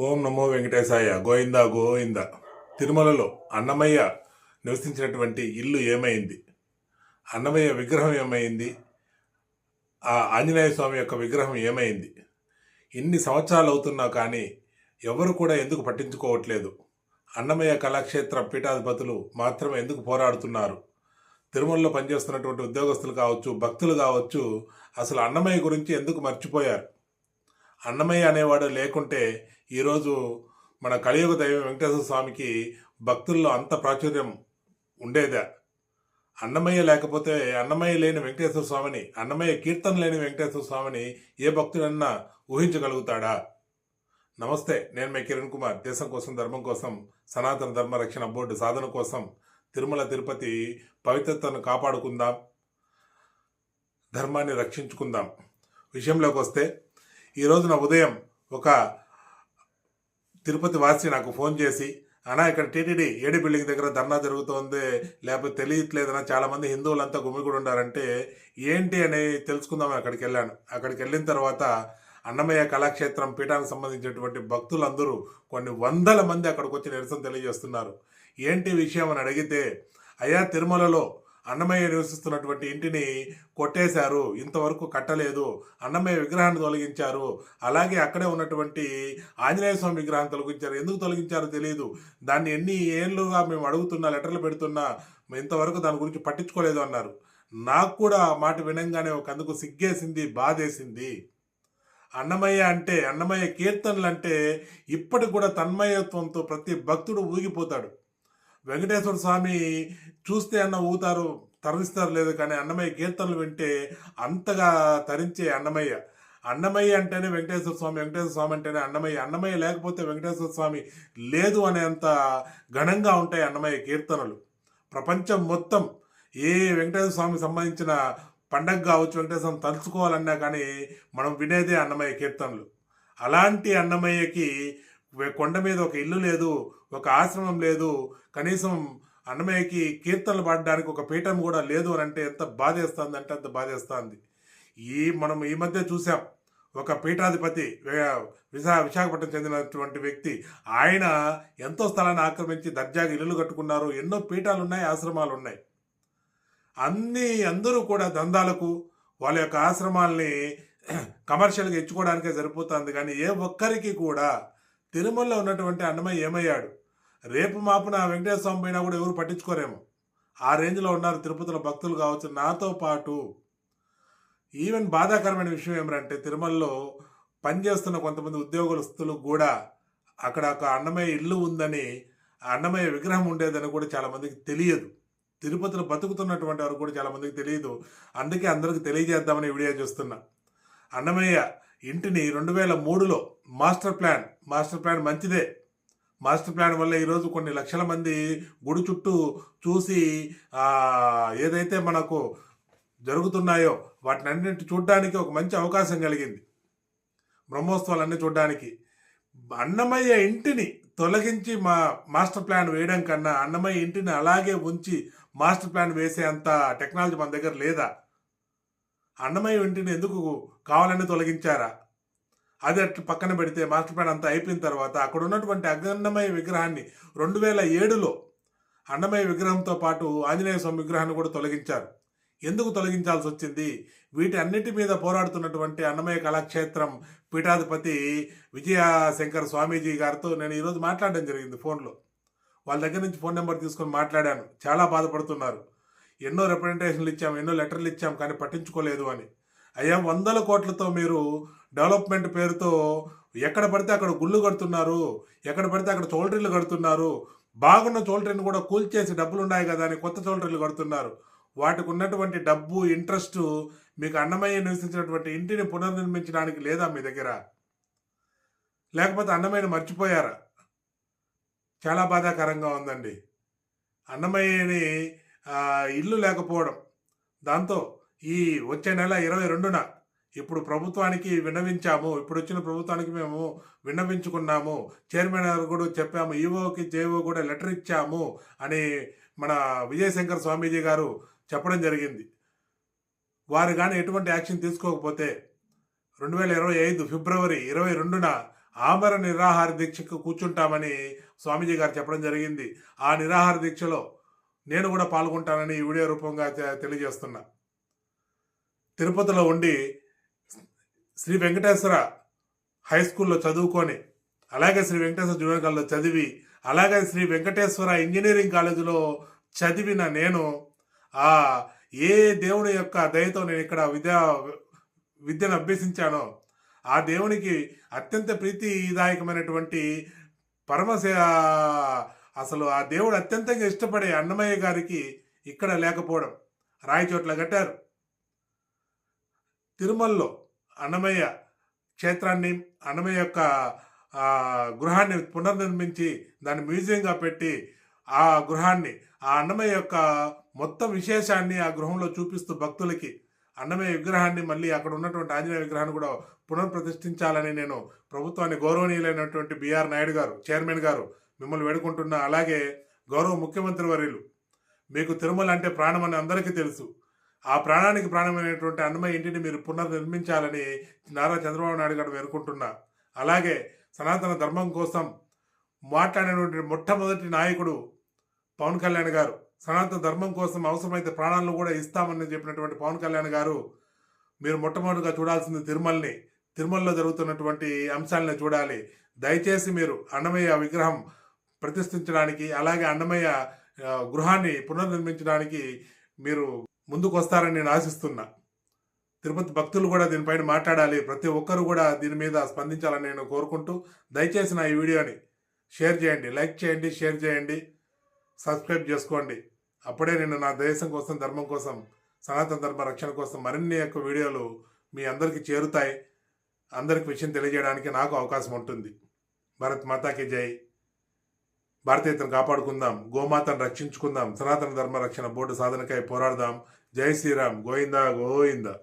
ఓం నమో వెంకటేశాయ. గోవింద గోవింద. తిరుమలలో అన్నమయ్య నివసించినటువంటి ఇల్లు ఏమైంది? అన్నమయ్య విగ్రహం ఏమైంది? ఆ ఆంజనేయ స్వామి యొక్క విగ్రహం ఏమైంది? ఇన్ని సంవత్సరాలు అవుతున్నా కానీ ఎవరు కూడా ఎందుకు పట్టించుకోవట్లేదు? అన్నమయ్య కళాక్షేత్ర పీఠాధిపతులు మాత్రమే ఎందుకు పోరాడుతున్నారు? తిరుమలలో పనిచేస్తున్నటువంటి ఉద్యోగస్తులు కావచ్చు భక్తులు కావచ్చు అసలు అన్నమయ్య గురించి ఎందుకు మర్చిపోయారు? అన్నమయ్య అనేవాడు లేకుంటే ఈరోజు మన కలియుగ దైవం వెంకటేశ్వర స్వామికి భక్తుల్లో అంత ప్రాచుర్యం ఉండేదా. అన్నమయ్య లేకపోతే అన్నమయ్య లేని వెంకటేశ్వర స్వామిని అన్నమయ్య కీర్తన లేని వెంకటేశ్వర స్వామిని ఏ భక్తుడన్నా ఊహించగలుగుతాడా? నమస్తే నేను మీ కిరణ్ కుమార్. దేశం కోసం ధర్మం కోసం సనాతన ధర్మ రక్షణ బోర్డు సాధన కోసం తిరుమల తిరుపతి పవిత్రతను కాపాడుకుందాం ధర్మాన్ని రక్షించుకుందాం. విషయంలోకి వస్తే ఈ రోజున ఉదయం ఒక తిరుపతి వాసి నాకు ఫోన్ చేసి అన్నా ఇక్కడ టీటీడీ ఏడి బిల్డింగ్ దగ్గర ధర్నా జరుగుతోంది. లేకపోతే తెలియట్లేదన్నా చాలామంది హిందువులంతా గుమిగూడి ఉండారంటే ఏంటి అని తెలుసుకుందామని అక్కడికి వెళ్ళాను. అక్కడికి వెళ్ళిన తర్వాత అన్నమయ్య కళాక్షేత్రం పీఠానికి సంబంధించినటువంటి భక్తులందరూ కొన్ని వందల మంది అక్కడికి వచ్చి నిరసన తెలియజేస్తున్నారు. ఏంటి విషయం అని అడిగితే అయ్యా తిరుమలలో అన్నమయ్య నివసిస్తున్నటువంటి ఇంటిని కొట్టేశారు. ఇంతవరకు కట్టలేదు. అన్నమయ్య విగ్రహాన్ని తొలగించారు. అలాగే అక్కడే ఉన్నటువంటి ఆంజనేయ స్వామి విగ్రహాన్ని తొలగించారు. ఎందుకు తొలగించారో తెలియదు దాన్ని ఎన్ని ఏళ్ళుగా మేము అడుగుతున్నా లెటర్లు పెడుతున్నా ఇంతవరకు దాని గురించి పట్టించుకోలేదు అన్నారు. నాకు కూడా మాట వినంగానే ఒక అందుకు సిగ్గేసింది బాధేసింది. అన్నమయ్య అంటే అన్నమయ్య కీర్తనలు అంటే ఇప్పటికి కూడా తన్మయత్వంతో ప్రతి భక్తుడు ఊగిపోతాడు. వెంకటేశ్వర స్వామి చూస్తే అన్న ఊతారు తరలిస్తారు లేదు కానీ అన్నమయ్య కీర్తనలు వింటే అంతగా తరించే అన్నమయ్య. అన్నమయ్య అంటేనే వెంకటేశ్వర స్వామి వెంకటేశ్వర స్వామి అంటేనే అన్నమయ్య. అన్నమయ్య లేకపోతే వెంకటేశ్వర స్వామి లేదు అనేంత ఘనంగా ఉంటాయి అన్నమయ్య కీర్తనలు. ప్రపంచం మొత్తం ఏ వెంకటేశ్వర స్వామికి సంబంధించిన పండగ కావచ్చు వెంకటేశ్వరం తలుచుకోవాలన్నా కానీ మనం వినేదే అన్నమయ్య కీర్తనలు. అలాంటి అన్నమయ్యకి కొండ మీద ఒక ఇల్లు లేదు ఒక ఆశ్రమం లేదు కనీసం అన్నమయ్యకి కీర్తనలు పాడడానికి ఒక పీఠం కూడా లేదు అని అంటే ఎంత బాధేస్తుంది అంటే అంత బాధేస్తుంది. ఈ మనం ఈ మధ్య చూసాం ఒక పీఠాధిపతి విశా విశాఖపట్నం చెందినటువంటి వ్యక్తి ఆయన ఎంతో స్థలాన్ని ఆక్రమించి దర్జాగా ఇల్లులు కట్టుకున్నారు ఎన్నో పీఠాలు ఉన్నాయి ఆశ్రమాలు ఉన్నాయి అన్నీ అందరూ కూడా దందాలకు వాళ్ళ యొక్క ఆశ్రమాల్ని కమర్షియల్గా ఇచ్చుకోవడానికే సరిపోతుంది కానీ ఏ ఒక్కరికి కూడా తిరుమలలో ఉన్నటువంటి అన్నమయ్య ఏమయ్యాడు? రేపు మాపున వెంకటేశ్వర స్వామి పోయినా కూడా ఎవరు పట్టించుకోరేమో. ఆ రేంజ్లో ఉన్నారు తిరుపతిలో భక్తులు కావచ్చు. నాతో పాటు ఈవెన్ బాధాకరమైన విషయం ఏమిటంటే తిరుమలలో పనిచేస్తున్న కొంతమంది ఉద్యోగస్తులు కూడా అక్కడ ఒక అన్నమయ్య ఇల్లు ఉందని ఆ అన్నమయ్య విగ్రహం ఉండేదని కూడా చాలామందికి తెలియదు. తిరుపతిలో బతుకుతున్నటువంటి వారు కూడా చాలామందికి తెలియదు. అందుకే అందరికి తెలియజేద్దామని వీడియో చూస్తున్నా. అన్నమయ్య ఇంటిని రెండు వేల మూడులో మాస్టర్ ప్లాన్ మాస్టర్ ప్లాన్ మంచిదే. మాస్టర్ ప్లాన్ వల్ల ఈరోజు కొన్ని లక్షల మంది గుడి చుట్టూ చూసి ఏదైతే మనకు జరుగుతున్నాయో వాటిని అన్నింటి చూడడానికి ఒక మంచి అవకాశం కలిగింది. బ్రహ్మోత్సవాలన్నీ చూడడానికి. అన్నమయ్య ఇంటిని తొలగించి మా మాస్టర్ ప్లాన్ వేయడం కన్నా అన్నమయ్య ఇంటిని అలాగే ఉంచి మాస్టర్ ప్లాన్ వేసే అంత టెక్నాలజీ మన దగ్గర లేదా? అన్నమయ్య ఇంటిని ఎందుకు కావాలని తొలగించారా? అది అట్లా పక్కన పెడితే మాస్టర్ ప్లాన్ అంతా అయిపోయిన తర్వాత అక్కడ ఉన్నటువంటి అన్నమయ్య విగ్రహాన్ని రెండు వేల ఏడులో అన్నమయ్య విగ్రహంతో పాటు ఆంజనేయ స్వామి విగ్రహాన్ని కూడా తొలగించారు. ఎందుకు తొలగించాల్సి వచ్చింది? వీటి అన్నిటి మీద పోరాడుతున్నటువంటి అన్నమయ్య కళాక్షేత్రం పీఠాధిపతి విజయశంకర్ స్వామీజీ గారితో నేను ఈరోజు మాట్లాడడం జరిగింది ఫోన్లో. వాళ్ళ దగ్గర నుంచి ఫోన్ నెంబర్ తీసుకొని మాట్లాడాను. చాలా బాధపడుతున్నారు. ఎన్నో రిప్రజెంటేషన్లు ఇచ్చాం ఎన్నో లెటర్లు ఇచ్చాం కానీ పట్టించుకోలేదు అని. అయ్యా వందల కోట్లతో మీరు డెవలప్మెంట్ పేరుతో ఎక్కడ పడితే అక్కడ గుళ్ళు కడుతున్నారు ఎక్కడ పడితే అక్కడ చోల్ట్రీలు కడుతున్నారు బాగున్న చోల్ట్రీని కూడా కూల్చేసి డబ్బులు ఉన్నాయి కదా అని కొత్త చోల్ట్రీలు కడుతున్నారు. వాటికి ఉన్నటువంటి డబ్బు ఇంట్రెస్ట్ మీకు అన్నమయ్య నివసించినటువంటి ఇంటిని పునర్నిర్మించడానికి లేదా మీ దగ్గర? లేకపోతే అన్నమయ్యని మర్చిపోయారా? చాలా బాధాకరంగా ఉందండి. అన్నమయ్యని ఇల్లు లేకపోవడం. దాంతో ఈ వచ్చే నెల ఇరవై రెండున ఇప్పుడు ప్రభుత్వానికి విన్నవించాము. ఇప్పుడు వచ్చిన ప్రభుత్వానికి మేము విన్నవించుకున్నాము. చైర్మన్ గారు కూడా చెప్పాము ఈవోకి జేఓ కూడా లెటర్ ఇచ్చాము అని మన విజయశంకర్ స్వామీజీ గారు చెప్పడం జరిగింది. వారు కానీ ఎటువంటి యాక్షన్ తీసుకోకపోతే రెండు వేల ఇరవై ఐదు ఫిబ్రవరి ఇరవై రెండున ఆమర నిరాహార దీక్షకు కూర్చుంటామని స్వామీజీ గారు చెప్పడం జరిగింది. ఆ నిరాహార దీక్షలో నేను కూడా పాల్గొంటానని ఈ వీడియో రూపంగా తెలియజేస్తున్నా. తిరుపతిలో ఉండి శ్రీ వెంకటేశ్వర హై స్కూల్లో చదువుకొని అలాగే శ్రీ వెంకటేశ్వర జూనియర్ కాలేజ్లో చదివి అలాగే శ్రీ వెంకటేశ్వర ఇంజనీరింగ్ కాలేజీలో చదివిన నేను ఆ ఏ దేవుని యొక్క దయతో నేను ఇక్కడ విద్యా విద్యను అభ్యసించానో ఆ దేవునికి అత్యంత ప్రీతిదాయకమైనటువంటి పరమశ అసలు ఆ దేవుడు అత్యంతంగా ఇష్టపడే అన్నమయ్య గారికి ఇక్కడ లేకపోవడం రాయచోట్ల కట్టారు. తిరుమలలో అన్నమయ్య క్షేత్రాన్ని అన్నమయ్య యొక్క గృహాన్ని పునర్నిర్మించి దాన్ని మ్యూజియంగా పెట్టి ఆ గృహాన్ని ఆ అన్నమయ్య యొక్క మొత్తం విశేషాన్ని ఆ గృహంలో చూపిస్తూ భక్తులకి అన్నమయ్య విగ్రహాన్ని మళ్ళీ అక్కడ ఉన్నటువంటి ఆంజనేయ విగ్రహాన్ని కూడా పునర్ప్రతిష్ఠించాలని నేను ప్రభుత్వాన్ని గౌరవనీయులైనటువంటి బిఆర్ నాయుడు గారు చైర్మన్ గారు మిమ్మల్ని వేడుకుంటున్నా. అలాగే గౌరవ ముఖ్యమంత్రి వర్యులు మీకు తిరుమల అంటే ప్రాణం అని అందరికీ తెలుసు. ఆ ప్రాణానికి ప్రాణమైనటువంటి అన్నమయ్య ఇంటిని మీరు పునర్నిర్మించాలని నారా చంద్రబాబు నాయుడు గారు వేడుకుంటున్నా. అలాగే సనాతన ధర్మం కోసం మాట్లాడినటువంటి మొట్టమొదటి నాయకుడు పవన్ కళ్యాణ్ గారు సనాతన ధర్మం కోసం అవసరమైతే ప్రాణాలను కూడా ఇస్తామని చెప్పినటువంటి పవన్ కళ్యాణ్ గారు మీరు మొట్టమొదటిగా చూడాల్సింది తిరుమలని తిరుమలలో జరుగుతున్నటువంటి అంశాలను చూడాలి. దయచేసి మీరు అన్నమయ్య విగ్రహం ప్రతిష్ఠించడానికి అలాగే అన్నమయ్య గృహాన్ని పునర్నిర్మించడానికి మీరు ముందుకు వస్తారని నేను ఆశిస్తున్నా. తిరుపతి భక్తులు కూడా దీనిపైన మాట్లాడాలి. ప్రతి ఒక్కరు కూడా దీని మీద స్పందించాలని నేను కోరుకుంటూ దయచేసి నా ఈ వీడియోని షేర్ చేయండి. లైక్ చేయండి షేర్ చేయండి సబ్స్క్రైబ్ చేసుకోండి. అప్పుడే నేను నా దేశం కోసం ధర్మం కోసం సనాతన ధర్మ రక్షణ కోసం మరిన్ని యొక్క వీడియోలు మీ అందరికీ చేరుతాయి. అందరికి విషయం తెలియజేయడానికి నాకు అవకాశం ఉంటుంది. భరత్ మాతాకి జై. భారతీయతను కాపాడుకుందాం గోమాతను రక్షించుకుందాం సనాతన ధర్మ రక్షణ బోర్డు సాధనకై పోరాడదాం. జై శ్రీరామ్ గోవిందా గోవిందా.